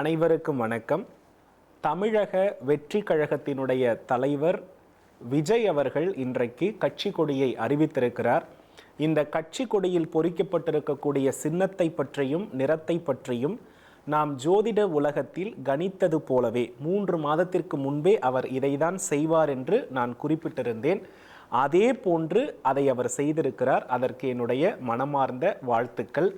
அனைவருக்கும் வணக்கம். தமிழக வெற்றி கழகத்தினுடைய தலைவர் விஜய் அவர்கள் இன்றைக்கு கட்சி கொடியை அறிவித்திருக்கிறார். இந்த கட்சி கொடியில் பொறிக்கப்பட்டிருக்கக்கூடிய சின்னத்தை பற்றியும் நிறத்தை பற்றியும் நாம் ஜோதிட உலகத்தில் கணித்தது போலவே மூன்று மாதத்திற்கு முன்பே அவர் இதைதான் செய்வார் என்று நான் குறிப்பிட்டிருந்தேன். அதே போன்று அதை அவர் செய்திருக்கிறார். அதற்கு என்னுடைய மனமார்ந்த வாழ்த்துக்கள்.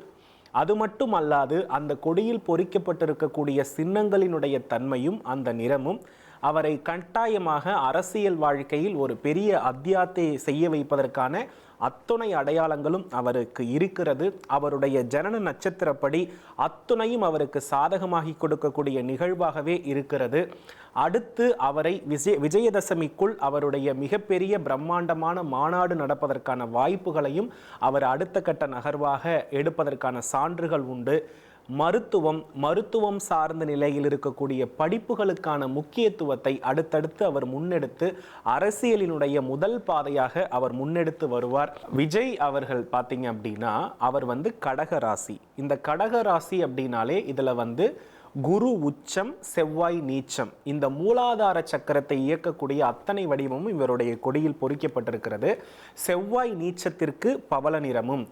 அது மட்டும் அல்லாது அந்த கொடியில் பொறிக்கப்பட்டிருக்கக்கூடிய சின்னங்களினுடைய தன்மையும் அந்த நிறமும் அவரை கட்டாயமாக அரசியல் வாழ்க்கையில் ஒரு பெரிய அத்தியாத்தை செய்ய வைப்பதற்கான அத்துணை அடையாளங்களும் அவருக்கு இருக்கிறது. அவருடைய ஜனன நட்சத்திரப்படி அத்துணையும் அவருக்கு சாதகமாகி கொடுக்கக்கூடிய நிகழ்வாகவே இருக்கிறது. அடுத்து அவரை விஜய விஜயதசமிக்குள் அவருடைய மிகப்பெரிய பிரம்மாண்டமான மாநாடு நடப்பதற்கான வாய்ப்புகளையும் அவர் அடுத்த கட்ட நகர்வாக எடுப்பதற்கான சான்றுகள் உண்டு. மருத்துவம் மருத்துவம் சார்ந்த நிலையில் இருக்கக்கூடிய படிப்புகளுக்கான முக்கியத்துவத்தை அடுத்தடுத்து அவர் முன்னெடுத்து அரசியலினுடைய முதல் பாதையாக அவர் முன்னெடுத்து வருவார். விஜய் அவர்கள் பார்த்தீங்க அப்படின்னா அவர் வந்து கடக ராசி. இந்த கடக ராசி அப்படின்னாலே இதில் வந்து குரு உச்சம் செவ்வாய் நீச்சம். இந்த மூலாதார சக்கரத்தை இயக்கக்கூடிய அத்தனை வடிவமும் இவருடைய கொடியில் பொறிக்கப்பட்டிருக்கிறது. செவ்வாய் நீச்சத்திற்கு பவள நிறமும்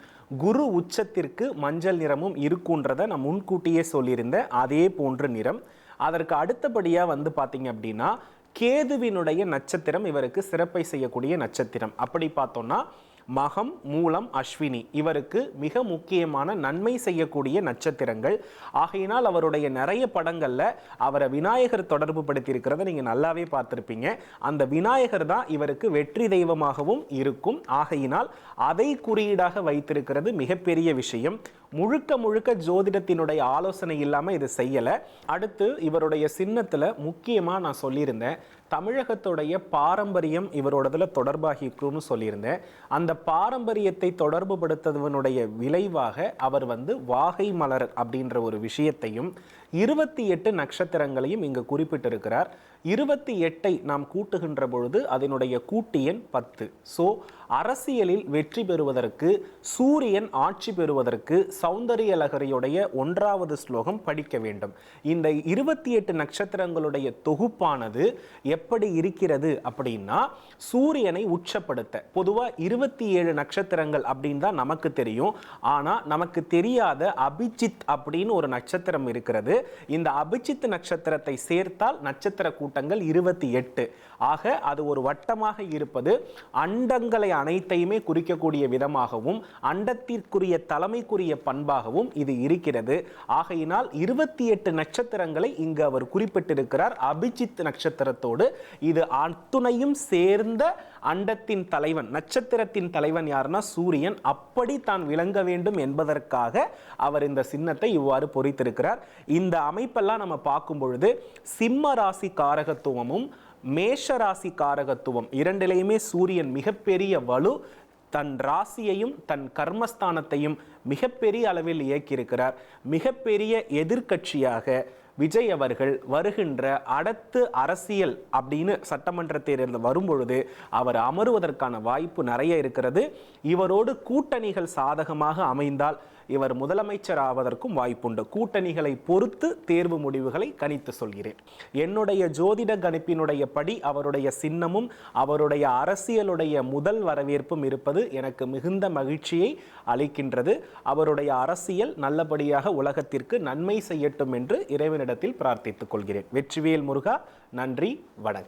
குரு உச்சத்திற்கு மஞ்சள் நிறமும் இருக்குன்றதை நான் முன்கூட்டியே சொல்லியிருந்தேன். அதே போன்ற நிறம். அதற்கு அடுத்தபடியாக வந்து பார்த்தீங்க அப்படின்னா கேதுவினுடைய நட்சத்திரம் இவருக்கு சிறப்பை செய்யக்கூடிய நட்சத்திரம். அப்படி பார்த்தோம்னா மகம் மூலம் அஸ்வினி. இவருக்கு மிக முக்கியமான நன்மை செய்யக்கூடிய நட்சத்திரங்கள். ஆகையினால் அவருடைய நிறைய படங்களில் அவரை விநாயகர் தொடர்பு படுத்தியிருக்கிறத நீங்கள் நல்லாவே பார்த்துருப்பீங்க. அந்த விநாயகர் தான் இவருக்கு வெற்றி தெய்வமாகவும் இருக்கும். ஆகையினால் அதை குறியீடாக வைத்திருக்கிறது மிகப்பெரிய விஷயம். முழுக்க முழுக்க ஜோதிடத்தினுடைய ஆலோசனை இல்லாமல் இது செய்யலை. அடுத்து இவருடைய சின்னத்தில் முக்கியமாக நான் சொல்லியிருந்தேன். தமிழகத்துடைய பாரம்பரியம் இவரோடதில் தொடர்பாகி இருக்குன்னு சொல்லியிருந்தேன். அந்த பாரம்பரியத்தை தொடர்பு படுத்துவதனுடைய விளைவாக அவர் வந்து வாகை மலர் அப்படின்ற ஒரு விஷயத்தையும் இருபத்தி எட்டு நட்சத்திரங்களையும் இங்கு குறிப்பிட்டிருக்கிறார். இருபத்தி எட்டை நாம் கூட்டுகின்ற பொழுது அதனுடைய கூட்டு எண் பத்து. ஸோ அரசியலில் வெற்றி பெறுவதற்கு சூரியன் ஆட்சி பெறுவதற்கு சௌந்தரிய லகரியுடைய ஒன்றாவது ஸ்லோகம் படிக்க வேண்டும். இந்த இருபத்தி எட்டு நட்சத்திரங்களுடைய தொகுப்பானது எப்படி இருக்கிறது அப்படின்னா சூரியனை உச்சப்படுத்த. பொதுவாக இருபத்தி ஏழு நட்சத்திரங்கள் அப்படின்னு தான் நமக்கு தெரியும். ஆனால் நமக்கு தெரியாத அபிஜித் அப்படின்னு ஒரு நட்சத்திரம் இருக்கிறது. இந்த அபிஜித் நட்சத்திரத்தை சேர்த்தால் நட்சத்திர கூட்டங்கள் இருபத்தி எட்டு ஆக அது ஒரு வட்டமாக இருப்பது அண்டங்களை அனைத்தையுமே குறிக்கக்கூடிய விதமாகவும் அண்டத்திற்குரிய தலைமைக்குரிய பண்பாகவும் இது இருக்கிறது. ஆகையினால் இருபத்தி எட்டு நட்சத்திரங்களை இங்கு அவர் குறிப்பிட்டிருக்கிறார். அபிஜித் நட்சத்திரத்தோடு இது அத்துணையும் சேர்ந்த அண்டத்தின் தலைவன் நட்சத்திரத்தின் தலைவன் யாருன்னா சூரியன். அப்படி தான் விளங்க வேண்டும் என்பதற்காக அவர் இந்த சின்னத்தை இவ்வாறு பொறித்திருக்கிறார். இந்த அமைப்பெல்லாம் நம்ம பார்க்கும் பொழுது சிம்ம ராசி காரகத்துவமும் மேஷராசி காரகத்துவம் இரண்டிலையுமே சூரியன் மிகப்பெரிய வலு தன் ராசியையும் தன் கர்மஸ்தானத்தையும் மிகப்பெரிய அளவில் இயக்கியிருக்கிறார். மிகப்பெரிய எதிர்க்கட்சியாக விஜய் அவர்கள் வருகின்ற அடுத்து அரசியல் அப்படின்னு சட்டமன்ற தேர்தலில் வரும்பொழுது அவர் அமருவதற்கான வாய்ப்பு நிறைய இருக்கிறது. இவரோடு கூட்டணிகள் சாதகமாக அமைந்தால் இவர் முதலமைச்சர் ஆவதற்கும் வாய்ப்புண்டு. கூட்டணிகளை பொறுத்து தேர்வு முடிவுகளை கணித்து சொல்கிறேன். என்னுடைய ஜோதிட கணிப்பினுடைய படி அவருடைய சின்னமும் அவருடைய அரசியலுடைய முதல் வரவேற்பும் இருப்பது எனக்கு மிகுந்த மகிழ்ச்சியை அளிக்கின்றது. அவருடைய அரசியல் நல்லபடியாக உலகத்திற்கு நன்மை செய்யட்டும் என்று இறைவனிடத்தில் பிரார்த்தித்துக் கொள்கிறேன். வெற்றிவேல் முருகா நன்றி வணக்கம்.